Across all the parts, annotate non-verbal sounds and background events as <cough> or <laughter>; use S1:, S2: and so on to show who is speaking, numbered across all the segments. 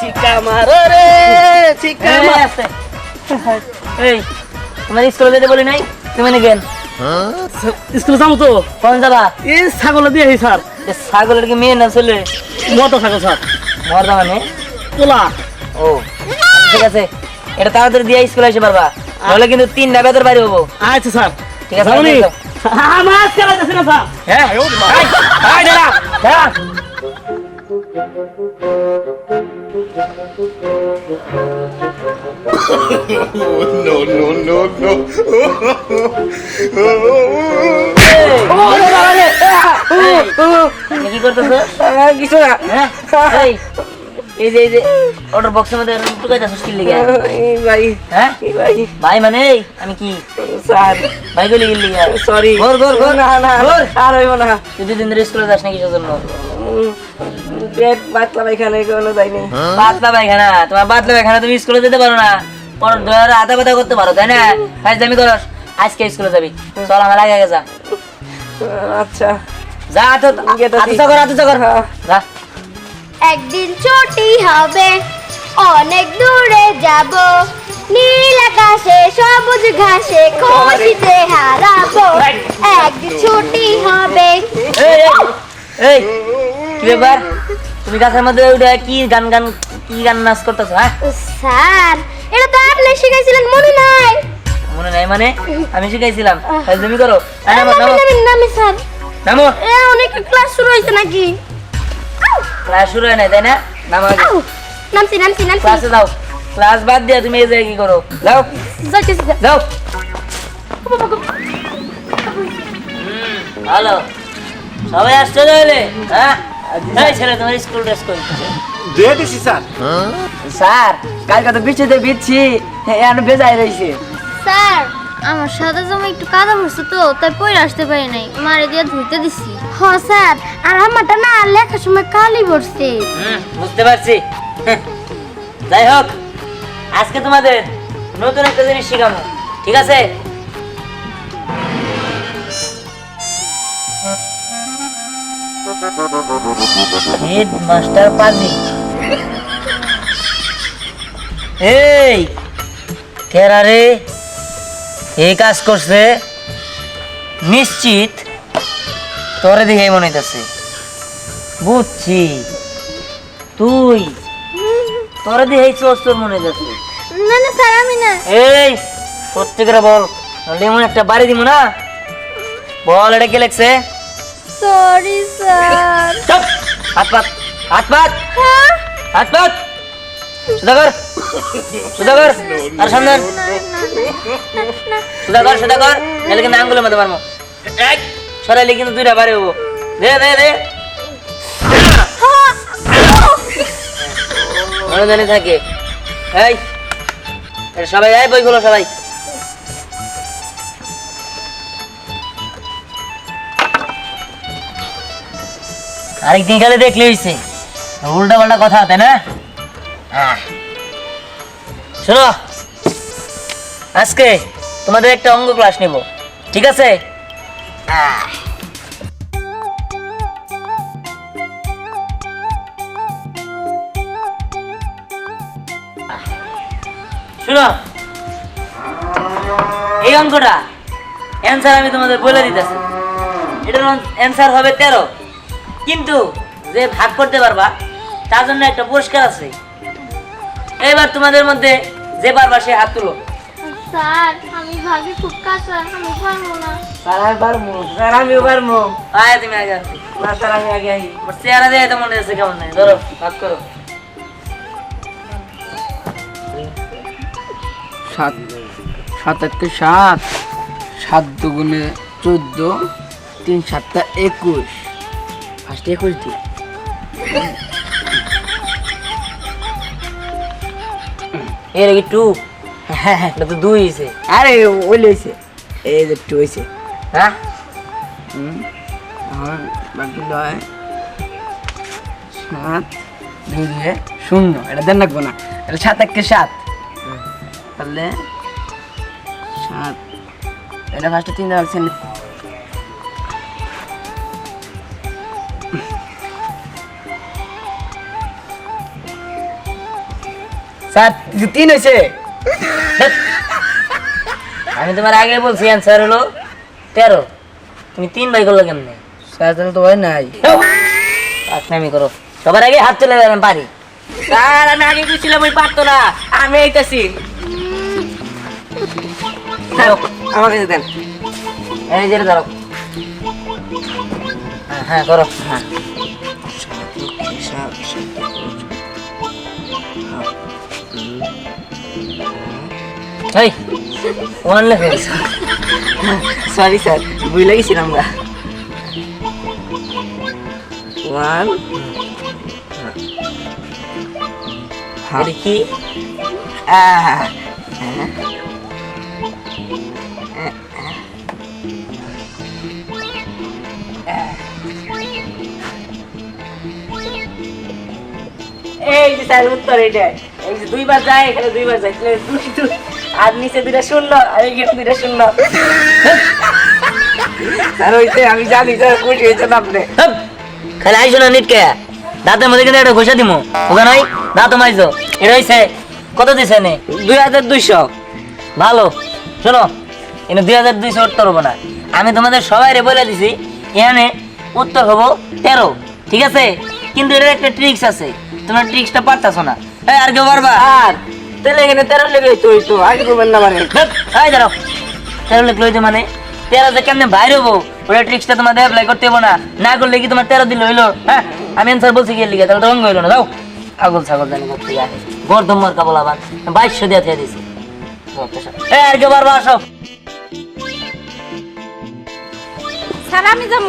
S1: চিকা মারো রে চিকা
S2: এই,
S1: মারো।
S2: আস্তে। এই তোমার স্কুলে যেতে বলি নাই? তুমি নাকি
S1: স্কুলে যাব তো?
S2: কোন যাবা?
S1: এই ছাগল দিয়ে স্যার।
S2: ছাগলের কি মেয়ে না ছেলে?
S1: মতো ছাগল স্যার।
S2: মরদা মানে
S1: তোলা।
S2: ও ঠিক আছে। এটা তাড়াতাড়ি দিয়ে স্কুলে এসে পারবা। নাহলে কিন্তু তিন ডাবেদের বাইরে হব।
S1: আচ্ছা স্যার।
S2: ঠিক আছে,
S1: আমার স্যার?
S2: হ্যাঁ।
S3: No, no, no, no.
S2: কি করতেছো
S1: কিছু না
S2: এই, যে এই যে অর্ডার বক্সের মধ্যে টুকাই লিগে?
S1: ভাই
S2: হ্যাঁ?
S1: ভাই।
S2: ভাই মানে আমি কি?
S1: স্যার।
S2: ভাই গলি গেলি
S1: সরি
S2: ঘর ঘর ঘর।
S1: না না
S2: ঘর।
S1: আর হইব না।
S2: তুই দুদিন ধরে স্কুলে যাস না কিসের জন্য
S1: উম, পেট পাতলা পায়খানা কোনো যায়নি
S2: বাতলা পায়খানা? তোমার বাতলা পায়খানা তুমি স্কুলে যেতে পারো না। পর ধরে আধা পাতা করতে পারো তাই না? দামি করস। আজকে স্কুলে যাবি। চল আমার আগে আগে যা।
S1: আচ্ছা।
S2: যা তো। আতুচা কর। যা।
S4: একদিন ছুটি হবে অনেক দূরে যাব। নীল আকাশে সবুজ ঘাসে খুশিতে হারাবো। একদিন ছুটি হবে।
S2: এই কি ব্যাপার? তুমি গাছের মধ্যে উঠে কি গান গান কি গান নাচ করতেছো হ্যাঁ?
S4: স্যার এটা তো আপনি শিখাইছিলেন মনে নাই।
S2: মনে নাই মানে? আমি শিখাইছিলাম। দামি করো। এই নামো
S4: নামি
S2: নামো।
S4: স্যার।
S2: নামো।
S4: এ অনেক ক্লাস শুরু হয়েছে নাকি?
S2: ক্লাস শুরু হয় নাই তাই না? নামো
S4: নামছি নামছি নামছি।
S2: ক্লাসে যাও। ক্লাস বাদ দিয়ে তুমি এই জায়গায় কি করো? যাও।
S4: যাইতেছি,
S2: যাও। ভালো। সবাই আসছে তাহলে? হ্যাঁ? এই ছেলে তোমার স্কুল ড্রেস কই?
S3: দিয়ে দিছি স্যার।
S1: স্যার কালকে তো বৃষ্টিতে ভিজছি। এখন বেজায় রয়েছে
S5: স্যার আমার সাদা জামা একটু কাদা পড়ছে তো তাই পরে আসতে পারি নাই। মারে দিয়ে ধুইতে দিছি।
S4: হ স্যার আর আমারটা না লেখার সময় কালি পড়ছে।
S2: হুম, বুঝতে পারছি। যাই হোক আজকে তোমাদের নতুন একটা জিনিস শেখাবো ঠিক আছে? হেড মাস্টার পাজি এই কেরা রে। এই কাজ করছে নিশ্চিত তোরে দেখেই মনে হইতেছে। বুঝছি। তুই তোরে দেখেই চোর চোর মনে হইতেছে।
S5: না না স্যার আমি না।
S2: এই সত্যি করে বল নাহলে এমন একটা বাড়ি দিব না? বল এটা কে লেখছে?
S5: Sorry sir.
S2: চুপ! হাত পাত হাত পাত। হাত পাত। সুধাকর সুধাকর আর সামনে। সুধাকর সুধাকর নাহলে কিন্তু আঙ্গুলের মধ্যে মারমো। এক। সরাইলে কিন্তু দুইটা হব। দে দে দে। জানি থাকে। এই সবাই এই বইগুলো সবাই। আরেকদিন গেলে দেখলে হইছে। উল্টা পাল্টা কথা তাই না? আহ। শোনো। আজকে তোমাদের একটা অঙ্গ ক্লাস নিব, ঠিক আছে। শোনো, এই অঙ্কটা অ্যান্সার আমি তোমাদের বলে দিতেছি। এটার অ্যান্সার হবে তেরো। কিন্তু যে ভাগ করতে পারবা, তার জন্য একটা পুরস্কার আছে। এবার তোমাদের মধ্যে যে পারবা সে হাত তুলো।
S5: স্যার আমি ভাবি খুব কাঁচা আমি পারব না।
S1: স্যার আমি পারব। স্যার আমিও পারব।
S2: আয় তুমি আগে আসো।
S1: না স্যার আমি আগে আই
S2: আমার চেহারা দিয়ে তো মনে হচ্ছে কেমন নাই ধরো ভাগ করো।
S6: সাত সাত একটা সাত সাত দুগুণে চোদ্দ তিন সাতটা একুশ। ফার্স্ট একুশ দি
S2: এর কি টু হ্যাঁ এটা তো দুই হয়েছে
S1: আরে ওই লইছে এই যে একটু হয়েছে
S2: হ্যাঁ?
S6: আমার বাকি নয় সাত দুই দুয়ে শূন্য। এটা দেন রাখব না। এটা সাত একটা সাত। তাহলে সাত। এটা ফার্স্টে তিন রাখছেন স্যার তিন হয়েছে?
S2: আমি তোমার আগে বলছি অ্যান্সার হলো তেরো। তুমি তিন ভাই করল কেমনে?
S6: স্যার তাহলে তো হয় নাই।
S2: আমি করো। সবার আগে হাত চলে যাবেন পারি।
S6: স্যার আমি আগে গেছিলাম ওই পারতো না আমি এইটাছি আমার কাছে দেন।
S2: এই যে ধরো। হ্যাঁ, হ্যাঁ করো হ্যাঁ। এই ওয়ান লেখে
S6: সরি স্যার বুঝলে গেছিলাম আমরা ওয়ান
S2: এটা কি?
S6: আহ এই যে স্যার উত্তর এটা এই যে দুইবার যায় এখানে দুইবার যায়। দুই দুই আর নিচে দুইটা শূন্য আর এখানে দুইটা শূন্য। স্যার আমি জানি স্যার খুশি হয়েছেন আপনি।
S2: খালি আইসো না নিটকে। দাঁতের মধ্যে কিন্তু একটা ঘষা দিমু। ওকে নয় দাঁত মাইছো এটা হইছে কত দিছে নে
S6: দুই হাজার দুইশো।
S2: ভালো। শোনো এনে দুই হাজার দুইশো উত্তর হব না। আমি তোমাদের সবাই বলে দিছি এখানে উত্তর হব তেরো ঠিক আছে? কিন্তু এটার একটা ট্রিক্স আছে। তোমরা ট্রিক্সটা পারতাছো না। আর কেউ পারবা?
S6: আর তাহলে এখানে তেরো লেগে হইতো হইতো আগে করবেন না মানে
S2: দাঁড়াও তেরো মানে তেরো যে কেমনে বাইরে হব ওটা ট্রিক্সটা তোমাদের অ্যাপ্লাই করতে হব না। না করলে কি তোমার তেরো দিল হইল হ্যাঁ আমি অ্যান্সার বলছি গিয়ে লিখে তাহলে তো অঙ্গ হইল না দাও আগল ছাগল জানি করতে আহে গর্দম মার্কা বলা আবার বাইশশো দিয়ে থেকে দিছি। এই আর কেউ পারবা আসো।
S5: স্যার আমি যাব।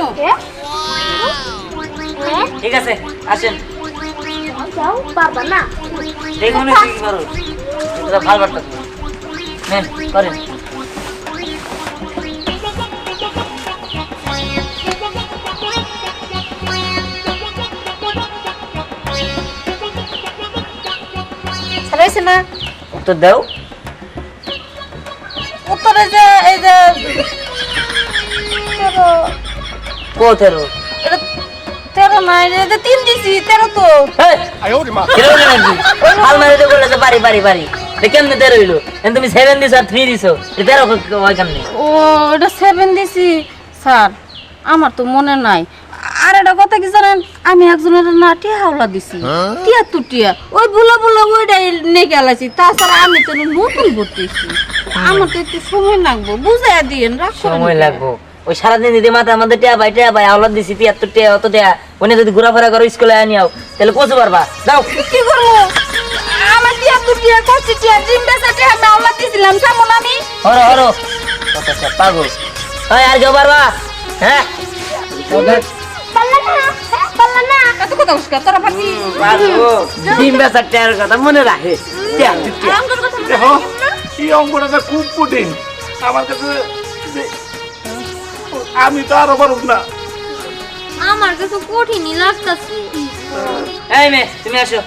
S2: ঠিক আছে আসেন।
S4: যাও বাবা না।
S2: দেখুন কি করো। ভালো বার্তা নেন করেন।
S5: স্যার হয়েছে না
S2: উত্তর দাও।
S5: উত্তরে যে এই যে তেরো
S2: তেরো
S5: তেরো নাই তিন দিছি তেরো তো।
S2: আলমারিতে বলে বাড়ি বাড়ি বাড়ি। তুমি সেভেন থ্রি দিছো।
S7: ও এটা সেভেন দিছি। স্যার আমার তো মনে নাই। আর একটা কথা কি জানেন? আমি একজনের না টিয়া হাওলা দিছি। হ্যাঁ? টিয়া তু টিয়া। ওই বুলা বুলা ওইটাই নিয়ে গেলাছি। তাছাড়া আমি তো নতুন ভর্তি আমার তো একটু সময় লাগবো বুঝাই দিয়ে রাখ
S2: সময় লাগবো। ওই সারাদিন দিদি মাথা আমাদের টিয়া ভাই টিয়া ভাই আওলাদ দিছি তিয়াত্তর টিয়া অত টিয়া ওনে যদি ঘোরাফেরা করো স্কুলে আনিয়াও তাহলে পৌঁছে পারবা। যাও।
S7: কি করব? আমার টিয়া তু টিয়া কষ্ট টিয়া ডিম বেচা টিয়া আমি হাওলা দিছিলাম আমি?
S2: হরো হরো। পাগল। ওই আর কেউ পারবা? হ্যাঁ?
S7: পারব?
S6: ডিম বেচার টেয়ার কথা মনে রাখে।
S3: খুব কঠিন। আমার কাছে আমি তো আরও পারব না।
S5: আমার কাছে কঠিনই লাগতেছে।
S2: এই তুমি আসো।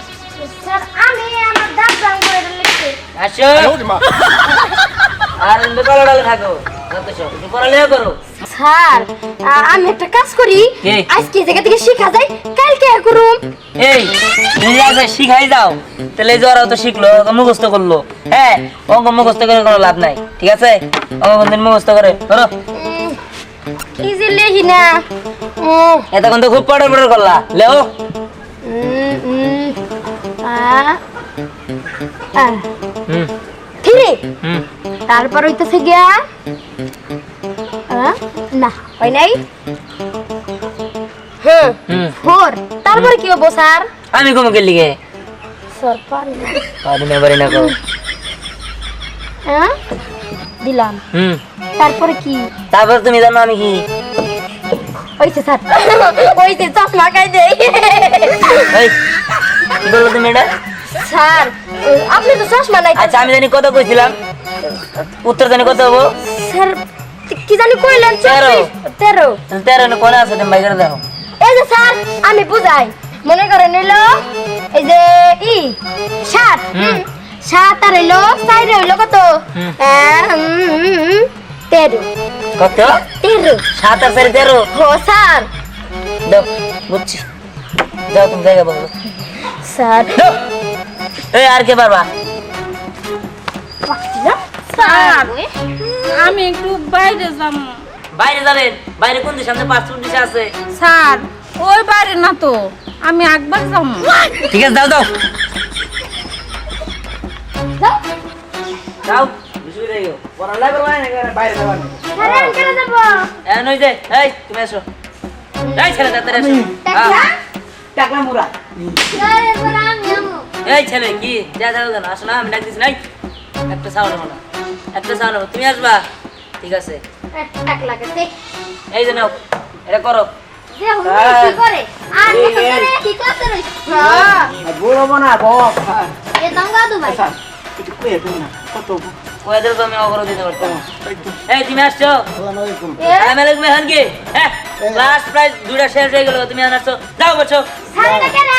S2: শিখাই যাও। তাহলে শিখলো মুখস্থ করল। হ্যাঁ অঙ্ক মুখস্থ করে কোনো লাভ নাই। ঠিক আছে? অঙ্গ মুখস্থ করে ধরো।
S4: কি যে লেহি না। উম,
S2: এতক্ষণ তো খুব পড়ে পড়ে করলা। লেও।
S4: থ্রি তারপর হইতেছে গিয়া না হয় নাই? হুম। ফোর। তারপরে কি হব স্যার?
S2: আমি কমকে লিখে
S4: স্যার পারি না।
S2: পারি না পারি না
S4: হ্যাঁ দিলাম।
S2: হুম।
S4: তারপরে কি?
S2: তারপর তুমি জানো আমি কি?
S4: হইছে স্যার। <laughs> হইছে চশমা খাই দেই।
S2: এই কি বলল তুমি এটা?
S4: স্যার আপনি তো চশমা নাই
S2: আচ্ছা আমি জানি কত কইছিলাম। উত্তর জানি কত হব?
S4: স্যার কি জানি কইলেন?
S2: তেরো।
S4: তেরো।
S2: তেরো না কোনে আছে? তুমি বাইরে দেখো
S4: এই যে স্যার আমি বুঝাই। মনে করেন হইল এই যে ই সাত। সাত আর হইল চার হইল কত? তেরো।
S2: কত
S4: তেরো।
S2: সাত আর চারি তেরো।
S4: হো স্যার।
S2: দাও বুঝছি। যাও তুমি জায়গা বলো
S4: স্যার।
S2: এই আর কে পারবা?
S7: স্যার আমি একটু বাইরে যাব।
S2: বাইরে যাবেন? বাইরে কোন দিকে সামনে পাসপোর্ট দিশে আছে।
S7: স্যার ওই বাইরে না তো। আমি একবার যাব।
S2: ঠিক আছে যাও যাও
S4: যাও
S2: এই ছেলে কি? যা যাও কেন আসো না আমি ডাক নাই? একটা সাউন্ড হলো একটা সাউন্ড হলো তুমি আসবা? ঠিক আছে। এই যে নাও এটা করো।
S3: কয়ে দেন না কত
S2: ওদের তো আমি দিতে পারতাম এই তুমি আসছো?
S3: আসসালামু আলাইকুম
S4: এ?
S2: আমি লাগবে হান কি? হ্যাঁ ক্লাস প্রায় দুটা শেষ হয়ে গেল তুমি এখন আসছো। যাও বলছো
S4: সারে না কেন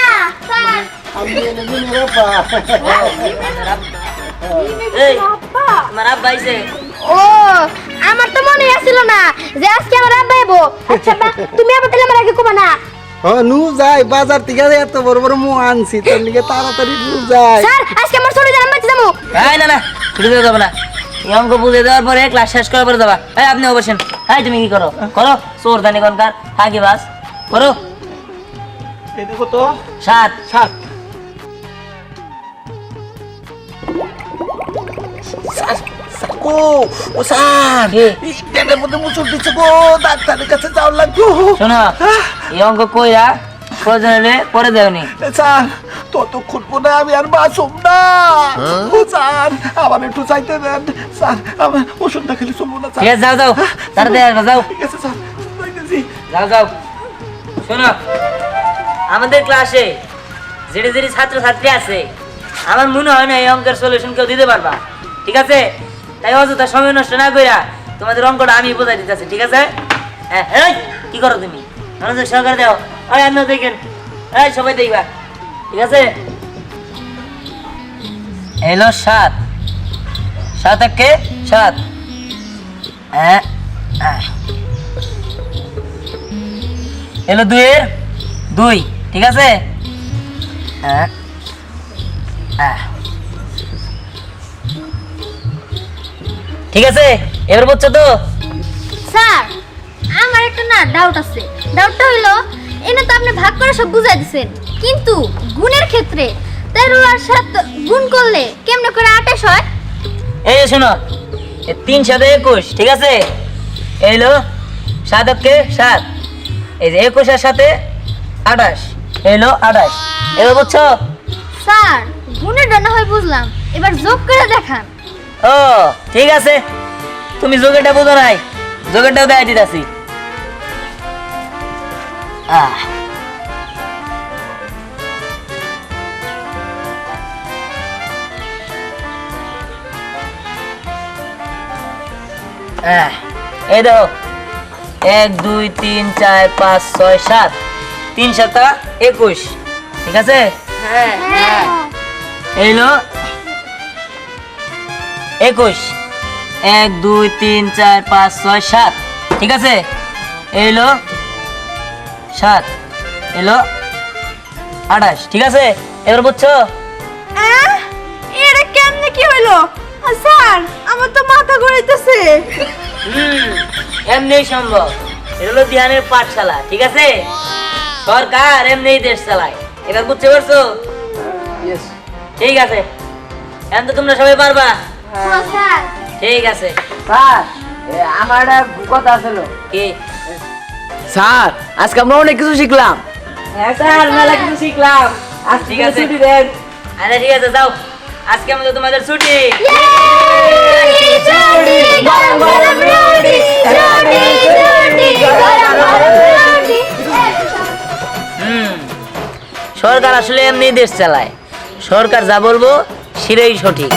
S4: স্যার।
S3: আমি এনে দিন রে পা
S2: এই তোমার আব্বা আইছে।
S4: ও আমার তো মনে আসছিল না যে আজকে আমার আব্বা এবো আচ্ছা তুমি আবার তাহলে আমার আগে কবা না।
S3: নু যাই বাজার থেকে এত বড় বড় মু আনছি তোর লিগে তাড়াতাড়ি নু যাই
S4: স্যার আজকে আমার ছোট জানাম বাচ্চা যাব।
S2: এই না না ছুটি দেওয়া যাবে না। এই অঙ্ক বুঝে দেওয়ার পরে ক্লাস শেষ করার পরে যাবা। এই আপনি বসেন এই তুমি কি করো? করো চোর দানি কনকার থাকি বাস করো
S3: এটা কত
S2: সাত।
S3: সাত। ও ও স্যার? পেটের মধ্যে মুসুর দিচ্ছে গো ডাক্তারের কাছে যাওয়ার লাগবে।
S2: শোনো এই অঙ্ক কইরা প্রয়োজন হলে পরে দেওনি।
S3: স্যার ততক্ষণ মনে হয় আমি আর বাঁচব না। ও স্যার আমার একটু চাইতে দেন। স্যার আমার ওষুধটা খেলে চলবো না
S2: ঠিক
S3: স্যার।
S2: আছে যাও যাও তাড়াতাড়ি আসবা যাও।
S3: ঠিক আছে স্যার
S2: যাও যাও। শোনো আমাদের ক্লাসে যেটি যেটি ছাত্র ছাত্রী আছে আমার মনে হয় না এই অঙ্কের সলিউশন কেউ দিতে পারবা। ঠিক আছে? তাই অযথা সময় নষ্ট না কইরা তোমাদের অঙ্কটা আমি বোঝাই দিতেছি, ঠিক আছে? হ্যাঁ এই কি করো তুমি? মনোযোগ সহকারে দাও। ওই আমিও দেখেন। এই, সবাই দেখবা। ঠিক আছে? এলো সাত। সাত একে সাত। হ্যাঁ হ্যাঁ। এলো দুইয়ের দুই, ঠিক আছে? হ্যাঁ হ্যাঁ। ঠিক আছে? এবার বলছো তো?
S5: স্যার আমার একটা না ডাউট আছে। ডাউটটা হইল এনে তো আপনি ভাগ করে সব বুঝাই দিছেন। কিন্তু গুণের ক্ষেত্রে তেরো আর সাত গুণ করলে কেমনে করে আঠাশ হয়?
S2: এই যে শোনো এ তিন সাথে একুশ ঠিক আছে? এইলো সাত অক্ষে সাত। এই যে একুশের সাথে আঠাশ এইলো আঠাশ। এবার বুঝছ?
S5: স্যার গুণের ডানা হয় বুঝলাম। এবার যোগ করে দেখান।
S2: ও ঠিক আছে। তুমি যোগেরটা বোঝো নাই। যোগেরটাও দেয় দিতেছি। আহ। এই দেখো। এক দুই তিন চার পাঁচ ছয় সাত। তিন সাতটা একুশ। ঠিক আছে? এইলো একুশ। এক দুই তিন চার পাঁচ ছয় সাত। ঠিক আছে? এলো সাত। এলো আঠাশ। ঠিক আছে? এবার বুঝছ?
S7: এটা কেমনে কি হইল স্যার আমার তো মাথা ঘুরাইতেছে।
S2: হুম এমনি সম্ভব। এটা হলো ধ্যানের পাঠশালা ঠিক আছে? সরকার এমনি দেশ চালায় এবার বুঝতে পারছ? ঠিক আছে। এখন তো তোমরা সবাই পারবা। ঠিক আছে।
S6: স্যার আমার একটা কথা ছিল।
S2: কি?
S6: স্যার আজকে আমরা অনেক কিছু শিখলাম। হ্যাঁ স্যার মেলা কিছু শিখলাম। আজ
S2: ঠিক আছে।
S6: আছে। ছুটি দেন।
S2: আরে ঠিক আছে যাও। আজকে আমাদের তোমাদের ছুটি। সরকার আসলে এমনি দেশ চালায়। সরকার যা বলব সেটাই সঠিক।